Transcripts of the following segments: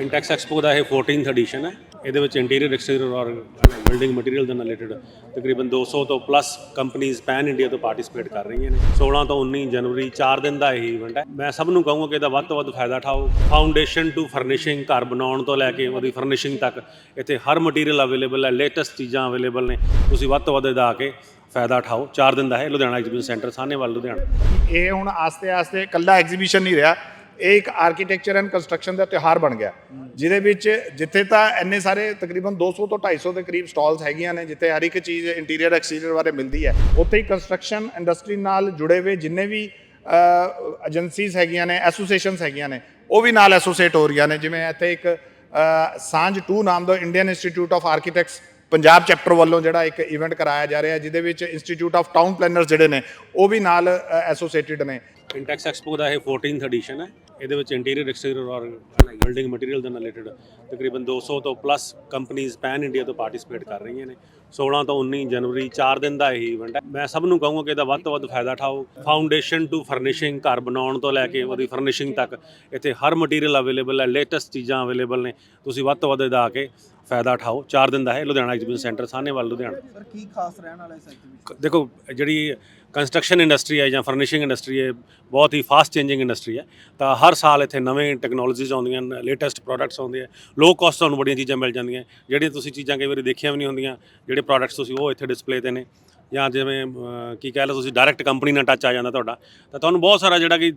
Intex expo ਦਾ ਇਹ 14th edition ਹੈ। ਇਹਦੇ ਵਿੱਚ ਇੰਟੀਰੀਅਰ ਐਕਸਟੀਰੀਅਰ ਔਰ ਬਿਲਡਿੰਗ ਮਟੀਰੀਅਲ ਦੇ ਨਾਲ ਰਿਲੇਟਡ ਤਕਰੀਬਨ 200 ਤੋਂ ਪਲੱਸ ਕੰਪਨੀਆਂ ਪੈਨ ਇੰਡੀਆ ਤੋਂ ਪਾਰਟਿਸਿਪੇਟ ਕਰ ਰਹੀਆਂ ਨੇ। 16 ਤੋਂ 19 ਜਨਵਰੀ 4 ਦਿਨ ਦਾ ਇਹ ਇਵੈਂਟ ਹੈ। ਮੈਂ ਸਭ ਨੂੰ ਕਹੂੰਗਾ ਕਿ ਇਹਦਾ ਵੱਧ ਤੋਂ ਵੱਧ ਫਾਇਦਾ ਉਠਾਓ। ਫਾਊਂਡੇਸ਼ਨ ਟੂ ਫਰਨਿਸ਼ਿੰਗ ਘਰ ਬਣਾਉਣ ਤੋਂ ਲੈ ਕੇ ਉਹਦੀ ਫਰਨਿਸ਼ਿੰਗ ਤੱਕ ਇੱਥੇ ਹਰ ਮਟੀਰੀਅਲ ਅਵੇਲੇਬਲ ਹੈ। ਲੇਟੈਸਟ ਚੀਜ਼ਾਂ ਅਵੇਲੇਬਲ ਨੇ। ਤੁਸੀਂ ਵੱਧ ਤੋਂ ਵੱਧ ਇਹਦਾ ਆ ਕੇ ਫਾਇਦਾ ਉਠਾਓ। 4 ਦਿਨ ਦਾ ਹੈ ਲੁਧਿਆਣਾ ਐਗਜ਼ੀਬਿਸ਼ਨ ਸੈਂਟਰ ਸਾਹਨੇਵਾਲ, ਲੁਧਿਆਣਾ। ਇਹ ਹੁਣ ਆਸਤੇ ਆਸਤੇ ਇਕੱਲਾ ਐਗਜ਼ੀਬਿਸ਼ਨ ਨਹੀਂ ਰਿਹਾ। ਇਹ ਇੱਕ ਆਰਕੀਟੈਕਚਰ ਐਂਡ ਕੰਸਟਰਕਸ਼ਨ ਦਾ ਤਿਉਹਾਰ ਬਣ ਗਿਆ। ਜਿਹਦੇ ਵਿੱਚ ਜਿੱਥੇ ਤਾਂ ਇੰਨੇ ਸਾਰੇ ਤਕਰੀਬਨ 200 ਤੋਂ 250 ਦੇ ਕਰੀਬ ਸਟਾਲਸ ਹੈਗੀਆਂ ਨੇ, ਜਿੱਥੇ ਹਰ ਇੱਕ ਚੀਜ਼ ਇੰਟੀਰੀਅਰ ਐਕਸਟੀਰੀਅਰ ਬਾਰੇ ਮਿਲਦੀ ਹੈ। ਉੱਥੇ ਹੀ ਕੰਸਟਰਕਸ਼ਨ ਇੰਡਸਟਰੀ ਨਾਲ ਜੁੜੇ ਹੋਏ ਜਿੰਨੇ ਵੀ ਏਜੰਸੀਜ਼ ਹੈਗੀਆਂ ਨੇ ਐਸੋਸੀਏਸ਼ਨਸ ਹੈਗੀਆਂ ਨੇ, ਉਹ ਵੀ ਨਾਲ ਐਸੋਸੀਏਟ ਹੋ ਰਹੀਆਂ ਨੇ। ਜਿਵੇਂ ਇੱਥੇ ਇੱਕ ਸਾਂਝ 2 ਨਾਮ ਦਾ Indian institute of architects Punjab chapter ਵੱਲੋਂ ਜਿਹੜਾ ਇੱਕ ਇਵੈਂਟ ਕਰਾਇਆ ਜਾ ਰਿਹਾ, ਜਿਹਦੇ ਵਿੱਚ ਇੰਸਟੀਚਿਊਟ ਆਫ ਟਾਊਨ ਪਲੈਨਰਸ ਜਿਹੜੇ ਨੇ, ਉਹ ਵੀ ਨਾਲ ਐਸੋਸੀਏਟਿਡ ਨੇ। ਇੰਟੈਕਸ ਐਕਸਪੋ ਦਾ ਇਹ 14th ਐਡੀਸ਼ਨ ਹੈ। ਇਹਦੇ ਵਿੱਚ ਇੰਟੀਰੀਅਰ ਐਕਸਟੀਰੀਅਰ ਔਰ ਬਿਲਡਿੰਗ ਮਟੀਰੀਅਲ ਦੇ ਨਾਲ ਰਿਲੇਟਡ ਤਕਰੀਬਨ 200 ਤੋਂ ਪਲੱਸ ਕੰਪਨੀਆਂ ਪੈਨ ਇੰਡੀਆ ਤੋਂ ਪਾਰਟਿਸਿਪੇਟ ਕਰ ਰਹੀਆਂ ਨੇ। 16 ਤੋਂ 19 ਜਨਵਰੀ 4 ਦਿਨ ਦਾ ਇਹ ਇਵੈਂਟ ਹੈ। ਮੈਂ ਸਭ ਨੂੰ ਕਹੂੰਗਾ ਕਿ ਇਹਦਾ ਵੱਧ ਤੋਂ ਵੱਧ ਫਾਇਦਾ ਉਠਾਓ। ਫਾਊਂਡੇਸ਼ਨ ਟੂ ਫਰਨਿਸ਼ਿੰਗ ਘਰ ਬਣਾਉਣ ਤੋਂ ਲੈ ਕੇ ਉਹਦੀ ਫਰਨਿਸ਼ਿੰਗ ਤੱਕ ਇੱਥੇ ਹਰ ਮਟੀਰੀਅਲ ਅਵੇਲੇਬਲ ਹੈ ਲੇਟੈਸਟ ਚੀਜ਼ਾਂ ਅਵੇਲੇਬਲ ਨੇ। ਤੁਸੀਂ ਵੱਧ ਤੋਂ ਵੱਧ ਇਹਦਾ ਆ ਕੇ ਫਾਇਦਾ ਉਠਾਓ। 4 ਦਿਨ ਦਾ ਹੈ Ludhiana exhibition centre Sahnewal Ludhiana. Sir ਕੀ ਖਾਸ ਰਹਿਣ ਵਾਲਾ ਇਸ ਐਗਜ਼ੀਬਿਸ਼ਨ ਦੇਖੋ ਜਿਹੜੀ ਕੰਸਟਰਕਸ਼ਨ ਇੰਡਸਟਰੀ ਹੈ ਜਾਂ ਫਰਨਿਸ਼ਿੰਗ ਇੰਡਸਟਰੀ ਹੈ, ਬਹੁਤ ਹੀ ਫਾਸਟ ਚੇਂਜਿੰਗ ਇੰਡਸਟਰੀ ਹੈ। ਤਾਂ ਹਰ ਸਾਲ ਇੱਥੇ ਨਵੇਂ ਟੈਕਨੋਲੋਜੀਜ਼ ਆਉਂਦੀਆਂ ਨੇ ਲੇਟੈਸਟ ਪ੍ਰੋਡਕਟਸ ਆਉਂਦੇ ਆ। ਲੋ ਕਾਸਟ ਤੁਹਾਨੂੰ ਬੜੀਆਂ ਚੀਜ਼ਾਂ ਮਿਲ ਜਾਂਦੀਆਂ। ਜਿਹੜੀਆਂ ਤੁਸੀਂ ਚੀਜ਼ਾਂ ਕਈ ਵਾਰੀ ਦੇਖੀਆਂ ਵੀ ਨਹੀਂ ਹੁੰਦੀਆਂ, ਜਿਹੜੇ ਪ੍ਰੋਡਕਟਸ ਤੁਸੀਂ ਉਹ ਇੱਥੇ ਡਿਸਪਲੇ ਤੇ ਨੇ। ਜਾਂ ਜਿਵੇਂ ਕੀ ਕਹਿ ਲਓ ਤੁਸੀਂ ਡਾਇਰੈਕਟ ਕੰਪਨੀ ਨਾਲ ਟੱਚ ਆ ਜਾਂਦਾ ਤੁਹਾਡਾ। ਤਾਂ ਤੁਹਾਨੂੰ ਬਹੁਤ ਸਾਰਾ ਜਿਹੜਾ ਕਿ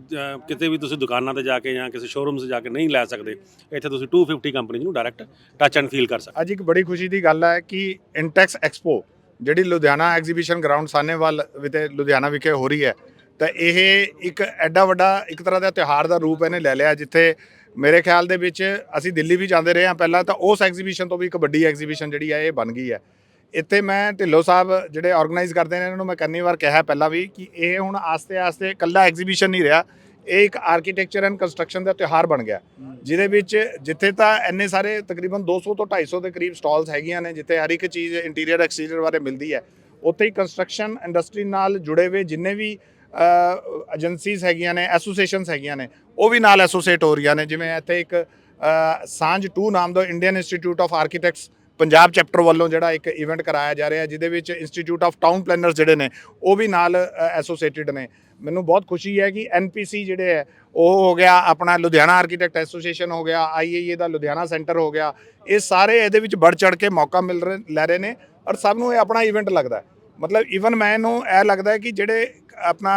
ਕਿਤੇ ਵੀ ਤੁਸੀਂ ਦੁਕਾਨਾਂ ਤੇ ਜਾ ਕੇ ਜਾਂ ਕਿਸੇ ਸ਼ੋਰੂਮਸ 'ਚ ਜਾ ਕੇ ਨਹੀਂ ਲੈ ਸਕਦੇ। ਇੱਥੇ ਤੁਸੀਂ 250 ਕੰਪਨੀ ਨੂੰ ਡਾਇਰੈਕਟ ਟੱਚ ਐਂਡ ਫੀਲ ਕਰ ਸਕਦੇ। ਅੱਜ ਇੱਕ ਬੜੀ ਖੁਸ਼ੀ ਦੀ ਗੱਲ ਹੈ ਕਿ ਇੰਟੈਕਸ ਐਕਸਪੋ ਜਿਹੜੀ ਲੁਧਿਆਣਾ ਐਗਜ਼ੀਬਿਸ਼ਨ ਗਰਾਊਂਡ ਸਾਹਨੇਵਾਲ ਵਿਖੇ ਲੁਧਿਆਣਾ ਵਿਖੇ ਹੋ ਰਹੀ ਹੈ, ਤਾਂ ਇਹ ਇੱਕ ਐਡਾ ਵੱਡਾ ਇੱਕ ਤਰ੍ਹਾਂ ਦਾ ਤਿਉਹਾਰ ਦਾ ਰੂਪ ਇਹਨੇ ਲੈ ਲਿਆ, ਜਿੱਥੇ ਮੇਰੇ ਖਿਆਲ ਦੇ ਵਿੱਚ ਅਸੀਂ ਦਿੱਲੀ ਵੀ ਜਾਂਦੇ ਰਹੇ ਹਾਂ ਪਹਿਲਾਂ, ਤਾਂ ਉਸ ਐਗਜ਼ੀਬਿਸ਼ਨ ਤੋਂ ਵੀ ਇੱਕ ਵੱਡੀ ਐਗਜ਼ੀਬਿਸ਼ਨ ਜਿਹੜੀ ਹੈ ਇਹ ਬਣ ਗਈ ਹੈ। ਇੱਥੇ ਮੈਂ ਢਿੱਲੋਂ ਸਾਹਿਬ ਜਿਹੜੇ ਆਰਗੇਨਾਈਜ਼ ਕਰਦੇ ਨੇ, ਇਹਨਾਂ ਨੂੰ ਮੈਂ ਕੰਨੀ ਵਾਰ ਕਿਹਾ ਪਹਿਲਾਂ ਵੀ ਕਿ ਇਹ ਹੁਣ ਆਸਤੇ ਆਸਤੇ ਇਕੱਲਾ ਐਗਜ਼ੀਬਿਸ਼ਨ ਨਹੀਂ ਰਿਹਾ ਇਹ ਇੱਕ ਆਰਕੀਟੈਕਚਰ ਐਂਡ ਕੰਸਟਰਕਸ਼ਨ ਦਾ ਤਿਉਹਾਰ ਬਣ ਗਿਆ। ਜਿਹਦੇ ਵਿੱਚ ਜਿੱਥੇ ਤਾਂ ਇੰਨੇ ਸਾਰੇ ਤਕਰੀਬਨ 200 ਤੋਂ 250 ਦੇ ਕਰੀਬ ਸਟਾਲਸ ਹੈਗੀਆਂ ਨੇ, ਜਿੱਥੇ ਹਰ ਇੱਕ ਚੀਜ਼ ਇੰਟੀਰੀਅਰ ਐਕਸਟੀਰੀਅਰ ਬਾਰੇ ਮਿਲਦੀ ਹੈ। ਉੱਥੇ ਹੀ ਕੰਸਟਰਕਸ਼ਨ ਇੰਡਸਟਰੀ ਨਾਲ ਜੁੜੇ ਹੋਏ ਜਿੰਨੇ ਵੀ ਏਜੰਸੀਜ਼ ਹੈਗੀਆਂ ਨੇ ਐਸੋਸੀਏਸ਼ਨਸ ਹੈਗੀਆਂ ਨੇ, ਉਹ ਵੀ ਨਾਲ ਐਸੋਸੀਏਟ ਹੋ ਰਹੀਆਂ ਨੇ। ਜਿਵੇਂ ਇੱਥੇ ਇੱਕ ਸਾਂਝ 2 ਨਾਮ ਦਾ Indian institute of architects Punjab chapter ਵੱਲੋਂ ਜਿਹੜਾ ਇੱਕ ਇਵੈਂਟ ਕਰਾਇਆ ਜਾ ਰਿਹਾ, ਜਿਹਦੇ ਵਿੱਚ ਇੰਸਟੀਚਿਊਟ ਆਫ ਟਾਊਨ ਪਲੈਨਰਸ ਜਿਹੜੇ ਨੇ, ਉਹ ਵੀ ਨਾਲ ਐਸੋਸੀਏਟਿਡ ਨੇ। ਮੈਨੂੰ ਬਹੁਤ ਖੁਸ਼ੀ ਹੈ ਕਿ ਐਨਪੀਸੀ ਜਿਹੜੇ ਹੈ, ਉਹ ਹੋ ਗਿਆ ਆਪਣਾ ਲੁਧਿਆਣਾ ਆਰਕੀਟੈਕਟ ਐਸੋਸੀਏਸ਼ਨ ਹੋ ਗਿਆ ਆਈਏਏ ਦਾ ਲੁਧਿਆਣਾ ਸੈਂਟਰ ਹੋ ਗਿਆ। ਇਹ ਸਾਰੇ ਇਹਦੇ ਵਿੱਚ ਵੱਧ ਚੜ ਕੇ ਮੌਕਾ ਮਿਲ ਰਹੇ, ਲੈ ਰਹੇ ਨੇ, ਔਰ ਸਭ ਨੂੰ ਇਹ ਆਪਣਾ ਇਵੈਂਟ ਲੱਗਦਾ ਮਤਲਬ ਇਵਨ ਮੈਨੂੰ ਇਹ ਲੱਗਦਾ ਹੈ ਕਿ ਜਿਹੜੇ ਆਪਣਾ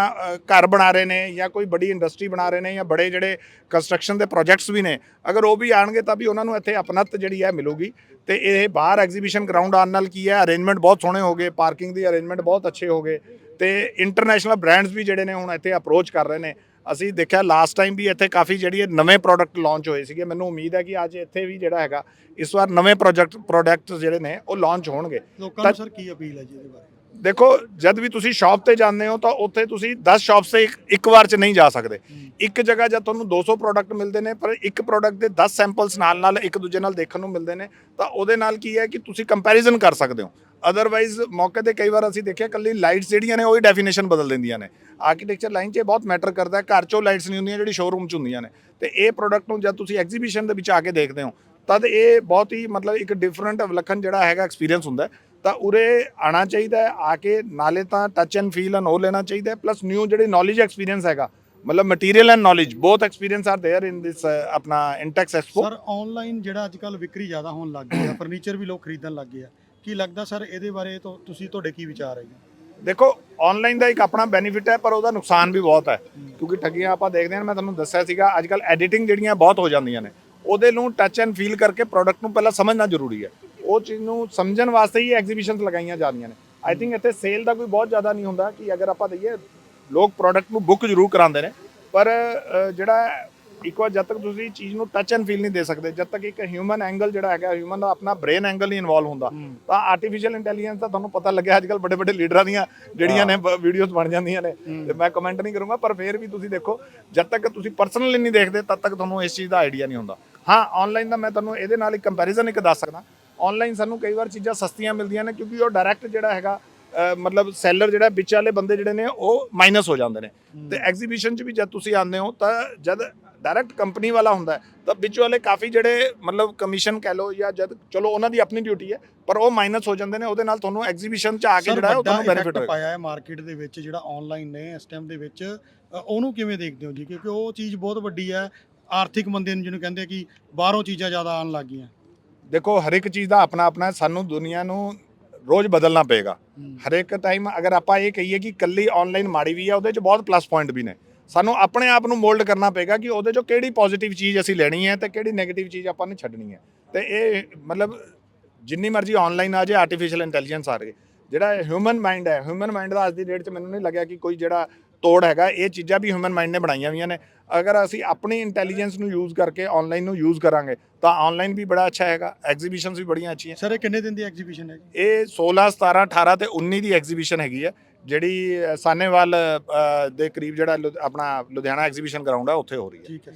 ਘਰ ਬਣਾ ਰਹੇ ਨੇ ਜਾਂ ਕੋਈ ਬੜੀ ਇੰਡਸਟਰੀ ਬਣਾ ਰਹੇ ਨੇ ਜਾਂ ਬੜੇ ਜਿਹੜੇ ਕੰਸਟਰਕਸ਼ਨ ਦੇ ਪ੍ਰੋਜੈਕਟਸ ਵੀ ਨੇ ਅਗਰ ਉਹ ਵੀ ਆਣਗੇ ਤਾਂ ਵੀ ਉਹਨਾਂ ਨੂੰ ਇੱਥੇ ਅਪਨਤ ਜਿਹੜੀ ਹੈ ਮਿਲੂਗੀ। ਤੇ ਇਹ ਬਾਹਰ ਐਗਜ਼ੀਬਿਸ਼ਨ ਗਰਾਊਂਡ ਆਉਣ ਨਾਲ ਕੀ ਹੈ ਅਰੇਂਜਮੈਂਟ ਬਹੁਤ ਸੋਹਣੇ ਹੋ ਗਏ ਪਾਰਕਿੰਗ ਦੀ ਅਰੇਂਜਮੈਂਟ ਬਹੁਤ ਅੱਛੇ ਹੋ ਗਏ। ਤੇ ਇੰਟਰਨੈਸ਼ਨਲ ਬ੍ਰਾਂਡਸ ਵੀ ਜਿਹੜੇ ਨੇ ਹੁਣ ਇੱਥੇ ਅਪਰੋਚ ਕਰ ਰਹੇ ਨੇ। ਅਸੀਂ ਦੇਖਿਆ ਲਾਸਟ ਟਾਈਮ ਵੀ ਇੱਥੇ ਕਾਫੀ ਜਿਹੜੀ ਨਵੇਂ ਪ੍ਰੋਡਕਟ ਲਾਂਚ ਹੋਏ ਸੀਗੇ। ਮੈਨੂੰ ਉਮੀਦ ਹੈ ਕਿ ਅੱਜ ਇੱਥੇ ਵੀ ਜਿਹੜਾ ਹੈਗਾ ਇਸ ਵਾਰ ਨਵੇਂ ਪ੍ਰੋਜੈਕਟ ਪ੍ਰੋਡਕਟਸ ਜਿਹੜੇ ਨੇ ਉਹ ਲਾਂਚ ਹੋਣਗੇ। ਲੋਕਾਂ ਨੂੰ ਸਰ ਕੀ ਅਪੀਲ ਹੈ ਜੀ ਇਹਦੇ ਬਾਰੇ? ਦੇਖੋ ਜਦ ਵੀ ਤੁਸੀਂ ਸ਼ਾਪ ਤੇ ਜਾਂਦੇ ਹੋ ਤਾਂ ਉੱਥੇ ਤੁਸੀਂ 10 ਸ਼ਾਪਸ ਤੇ ਇੱਕ- ਇੱਕ ਵਾਰ ਚ ਨਹੀਂ ਜਾ ਸਕਦੇ। ਇੱਕ ਜਗ੍ਹਾ ਜਦ ਤੁਹਾਨੂੰ 200 ਪ੍ਰੋਡਕਟ ਮਿਲਦੇ ਨੇ ਪਰ ਇੱਕ ਪ੍ਰੋਡਕਟ ਦੇ 10 ਸੈਂਪਲਸ ਨਾਲ ਨਾਲ ਇੱਕ ਦੂਜੇ ਨਾਲ ਦੇਖਣ ਨੂੰ ਮਿਲਦੇ ਨੇ ਤਾਂ ਉਹਦੇ ਨਾਲ ਕੀ ਹੈ ਕਿ ਤੁਸੀਂ ਕੰਪੈਰੀਜ਼ਨ ਕਰ ਸਕਦੇ ਹੋ। ਅਦਰਵਾਈਜ਼ ਮੌਕੇ ਤੇ ਕਈ ਵਾਰ ਅਸੀਂ ਦੇਖਿਆ ਕੱਲੀ ਲਾਈਟਸ ਜਿਹੜੀਆਂ ਨੇ ਉਹੀ ਡੈਫੀਨੇਸ਼ਨ ਬਦਲ ਦਿੰਦੀਆਂ ਨੇ। ਆਰਕੀਟੈਕਚਰ ਲਾਈਨ 'ਚ ਇਹ ਬਹੁਤ ਮੈਟਰ ਕਰਦਾ ਹੈ। ਘਰ 'ਚੋਂ ਲਾਈਟਸ ਨਹੀਂ ਹੁੰਦੀਆਂ ਜਿਹੜੀ ਸ਼ੋਰੂਮ 'ਚ ਹੁੰਦੀਆਂ ਨੇ। ਤੇ ਇਹ ਪ੍ਰੋਡਕਟ ਨੂੰ ਜਦ ਤੁਸੀਂ ਐਗਜ਼ੀਬਿਸ਼ਨ ਦੇ ਵਿੱਚ ਆ ਕੇ ਦੇਖਦੇ ਹੋ ਤਦ ਇਹ ਬਹੁਤ ਹੀ ਮਤਲਬ ਇੱਕ ਡਿਫਰੈਂਟ ਵਿਲੱਖਣ ਜਿਹੜਾ ਹੈਗਾ ਐਕਸਪੀਰੀਅੰਸ ਹੁੰਦਾ ਹੈ। ਤਾਂ ਉਰੇ ਆਣਾ ਚਾਹੀਦਾ ਹੈ ਆ ਕੇ ਨਾਲੇ ਤਾਂ ਟੱਚ ਐਂਡ ਫੀਲ ਐਂਡ ਉਹ ਲੈਣਾ ਚਾਹੀਦਾ ਹੈ ਪਲੱਸ ਨਿਊ ਜਿਹੜੀ ਨੌਲੇਜ ਐਕਸਪੀਰੀਅੰਸ ਹੈਗਾ ਮਤਲਬ material and knowledge both experience are there in this ਆਪਣਾ ਇੰਟੈਕਸ ਐਕਸਪੋ ਸਰ ਆਨਲਾਈਨ ਜਿਹੜਾ ਅੱਜ ਕੱਲ ਵਿਕਰੀ ਜ਼ਿਆਦਾ ਹੋਣ ਲੱਗ ਗਈ ਆ ਫਰਨੀਚਰ ਵੀ ਲੋਕ ਖਰੀਦਣ ਲੱਗ ਗਏ ਆ ਕੀ ਲੱਗਦਾ ਸਰ ਇਹਦੇ ਬਾਰੇ ਤੋਂ ਤੁਸੀਂ ਤੁਹਾਡੇ ਕੀ ਵਿਚਾਰ ਹੈ ਜੀ ਦੇਖੋ ਆਨਲਾਈਨ ਦਾ ਇੱਕ ਆਪਣਾ ਬੈਨੀਫਿਟ ਹੈ ਪਰ ਉਹਦਾ ਨੁਕਸਾਨ ਵੀ ਬਹੁਤ ਹੈ ਕਿਉਂਕਿ ਠੱਗੀਆਂ ਆਪਾਂ ਦੇਖਦੇ ਹਾਂ ਮੈਂ ਤੁਹਾਨੂੰ ਦੱਸਿਆ ਸੀਗਾ ਅੱਜ ਕੱਲ ਐਡੀਟਿੰਗ ਜਿਹੜੀਆਂ ਬਹੁਤ ਹੋ ਜਾਂਦੀਆਂ ਨੇ ਉਹਦੇ ਨੂੰ ਟੱਚ ਐਂਡ ਫੀਲ ਕਰਕੇ ਪ੍ਰੋਡਕਟ ਨੂੰ ਪਹਿਲਾਂ ਸਮਝਣਾ ਜ਼ਰੂਰੀ ਹੈ ਉਹ ਚੀਜ਼ ਨੂੰ ਸਮਝਣ ਵਾਸਤੇ ਹੀ ਐਗਜ਼ੀਬਿਸ਼ਨਸ ਲਗਾਈਆਂ ਜਾਂਦੀਆਂ ਨੇ। ਆਈ ਥਿੰਕ ਇੱਥੇ ਸੇਲ ਦਾ ਕੋਈ ਬਹੁਤ ਜ਼ਿਆਦਾ ਨਹੀਂ ਹੁੰਦਾ ਕਿ ਅਗਰ ਆਪਾਂ ਦਈਏ ਲੋਕ ਪ੍ਰੋਡਕਟ ਨੂੰ ਬੁੱਕ ਜ਼ਰੂਰ ਕਰਾਉਂਦੇ ਨੇ ਪਰ ਜਿਹੜਾ ਇੱਕ ਵਾਰ ਜਦ ਤੱਕ ਤੁਸੀਂ ਚੀਜ਼ ਨੂੰ ਟੱਚ ਐਂਡ ਫੀਲ ਨਹੀਂ ਦੇ ਸਕਦੇ ਜਦ ਤੱਕ ਇੱਕ ਹਿਊਮਨ ਐਂਗਲ ਜਿਹੜਾ ਹੈਗਾ ਹਿਊਮਨ ਦਾ ਆਪਣਾ ਬ੍ਰੇਨ ਐਂਗਲ ਨਹੀਂ ਇਨਵੋਲਵ ਹੁੰਦਾ ਤਾਂ ਆਰਟੀਫੀਸ਼ੀਅਲ ਇੰਟੈਲੀਜੈਂਸ ਤਾਂ ਤੁਹਾਨੂੰ ਪਤਾ ਲੱਗਿਆ ਅੱਜ ਕੱਲ ਵੱਡੇ ਵੱਡੇ ਲੀਡਰਾਂ ਦੀਆਂ ਜਿਹੜੀਆਂ ਨੇ ਵੀਡੀਓਜ਼ ਬਣ ਜਾਂਦੀਆਂ ਨੇ। ਤੇ ਮੈਂ ਕਮੈਂਟ ਨਹੀਂ ਕਰੂੰਗਾ ਪਰ ਫਿਰ ਵੀ ਤੁਸੀਂ ਦੇਖੋ ਜਦ ਤੱਕ ਤੁਸੀਂ ਪਰਸਨਲੀ ਨਹੀਂ ਦੇਖਦੇ ਤਦ ਤੱਕ ਤੁਹਾਨੂੰ ਇਸ ਚੀਜ਼ ਦਾ ਆਈਡੀਆ ਨਹੀਂ ਹੁੰਦਾ। ਹਾਂ ਆਨਲਾਈਨ ਦਾ ਮੈਂ ਤੁਹਾਨੂੰ ਇਹਦੇ ਨਾਲ ਇੱਕ ਕੰਪੈਰੀਜ਼ਨ ਇੱਕ ਦੱਸ ਸਕਦਾ। ਆਨਲਾਈਨ ਸਾਨੂੰ ਕਈ ਵਾਰ ਚੀਜ਼ਾਂ ਸਸਤੀਆਂ ਮਿਲਦੀਆਂ ਨੇ ਕਿਉਂਕਿ ਉਹ ਡਾਇਰੈਕਟ ਜਿਹੜਾ ਹੈਗਾ ਮਤਲਬ ਸੈਲਰ ਜਿਹੜਾ ਵਿੱਚ ਵਾਲੇ ਬੰਦੇ ਜਿਹੜੇ ਨੇ ਉਹ ਮਾਈਨਸ ਹੋ ਜਾਂਦੇ ਨੇ। ਤੇ ਐਗਜ਼ੀਬਿਸ਼ਨ 'ਚ ਵੀ ਜਦ ਤੁਸੀਂ ਆਉਂਦੇ ਹੋ ਤਾਂ ਜਦ ਡਾਇਰੈਕਟ ਕੰਪਨੀ ਵਾਲਾ ਹੁੰਦਾ ਤਾਂ ਵਿੱਚ ਵਾਲੇ ਕਾਫੀ ਜਿਹੜੇ ਮਤਲਬ ਕਮਿਸ਼ਨ ਕਹਿ ਲਓ ਜਾਂ ਜਦ ਚਲੋ ਉਹਨਾਂ ਦੀ ਆਪਣੀ ਡਿਊਟੀ ਹੈ ਪਰ ਉਹ ਮਾਈਨਸ ਹੋ ਜਾਂਦੇ ਨੇ ਉਹਦੇ ਨਾਲ ਤੁਹਾਨੂੰ ਐਗਜ਼ੀਬਿਸ਼ਨ 'ਚ ਆ ਕੇ ਜਿਹੜਾ ਉਹ ਤੁਹਾਨੂੰ ਬੈਨੀਫਿਟ ਹੋਏਗਾ। ਪਾਇਆ ਹੈ ਮਾਰਕੀਟ ਦੇ ਵਿੱਚ ਜਿਹੜਾ ਆਨਲਾਈਨ ਨੇ ਇਸ ਟਾਈਮ ਦੇ ਵਿੱਚ। ਉਹਨੂੰ ਕਿਵੇਂ ਦੇਖਦੇ ਹੋ ਜੀ? ਕਿਉਂਕਿ ਉਹ ਚੀਜ਼ ਬਹੁਤ ਵੱਡੀ ਹੈ। ਆਰਥਿਕ ਮੰਦੇ ਨੂੰ ਜਿਹਨੂੰ ਕਹਿੰਦੇ ਕਿ ਬਾਹਰੋਂ ਚੀਜ਼ਾਂ ਜ਼ਿਆਦਾ ਆਉਣ ਲੱਗ ਗਈਆਂ। ਦੇਖੋ ਹਰ ਇੱਕ ਚੀਜ਼ ਦਾ ਆਪਣਾ ਆਪਣਾ ਸਾਨੂੰ ਦੁਨੀਆ ਨੂੰ ਰੋਜ਼ ਬਦਲਣਾ ਪਏਗਾ। ਹਰੇਕ ਟਾਈਮ ਅਗਰ ਆਪਾਂ ਇਹ ਕਹੀਏ ਕਿ ਕੱਲੀ ਆਨਲਾਈਨ ਮਾੜੀ ਵੀ ਹੈ ਉਹਦੇ 'ਚ ਬਹੁਤ ਪਲੱਸ ਪੁਆਇੰਟ ਵੀ ਨੇ। ਸਾਨੂੰ ਆਪਣੇ ਆਪ ਨੂੰ ਮੋਲਡ ਕਰਨਾ ਪਏਗਾ ਕਿ ਉਹਦੇ 'ਚੋਂ ਕਿਹੜੀ ਪੋਜ਼ਿਟਿਵ ਚੀਜ਼ ਅਸੀਂ ਲੈਣੀ ਹੈ ਤੇ ਕਿਹੜੀ 네ਗੇਟਿਵ ਚੀਜ਼ ਆਪਾਂ ਨੇ ਛੱਡਣੀ ਹੈ। ਤੇ ਇਹ ਮਤਲਬ ਜਿੰਨੀ ਮਰਜ਼ੀ ਆਨਲਾਈਨ ਆ ਜੇ ਆਰਟੀਫੀਸ਼ੀਅਲ ਇੰਟੈਲੀਜੈਂਸ ਆ ਰਹੀ। ਜਿਹੜਾ ਹਿਊਮਨ ਮਾਈਂਡ ਹੈ ਹਿਊਮਨ ਮਾਈਂਡ ਦਾ ਅੱਜ ਦੀ ਡੇਟ 'ਚ ਮੈਨੂੰ ਨਹੀਂ ਲੱਗਿਆ ਕਿ ਕੋਈ ਜਿਹੜਾ ਤੋੜ ਹੈਗਾ ਇਹ ਚੀਜ਼ਾਂ ਵੀ ਹਿਊਮਨ ਮਾਈਂਡ ਨੇ ਬਣਾਈਆਂ ਹੋਈਆਂ ਨੇ। ਅਗਰ ਅਸੀਂ ਆਪਣੀ ਇੰਟੈਲੀਜੈਂਸ ਨੂੰ ਯੂਜ਼ ਕਰਕੇ ਆਨਲਾਈਨ ਨੂੰ ਯੂਜ਼ ਕਰਾਂਗੇ ਤਾਂ ਆਨਲਾਈਨ ਵੀ ਬੜਾ ਅੱਛਾ ਹੈਗਾ ਐਗਜ਼ੀਬਿਸ਼ਨਸ ਵੀ ਬੜੀਆਂ ਅੱਛੀਆਂ। ਸਰ ਇਹ ਕਿੰਨੇ ਦਿਨ ਦੀ ਐਗਜ਼ੀਬਿਸ਼ਨ ਹੈ ਜੀ ਇਹ 16 17 18 ਤੇ 19 ਦੀ ਐਗਜ਼ੀਬਿਸ਼ਨ ਹੈਗੀ ਹੈ ਜਿਹੜੀ ਸਾਨੇਵਾਲ ਦੇ ਕਰੀਬ ਜਿਹੜਾ ਲੁ- ਆਪਣਾ ਲੁਧਿਆਣਾ ਐਗਜ਼ੀਬਿਸ਼ਨ ਗਰਾਊਂਡ ਹੈ ਉੱਥੇ ਹੋ ਰਹੀ ਹੈ। ਠੀਕ ਹੈ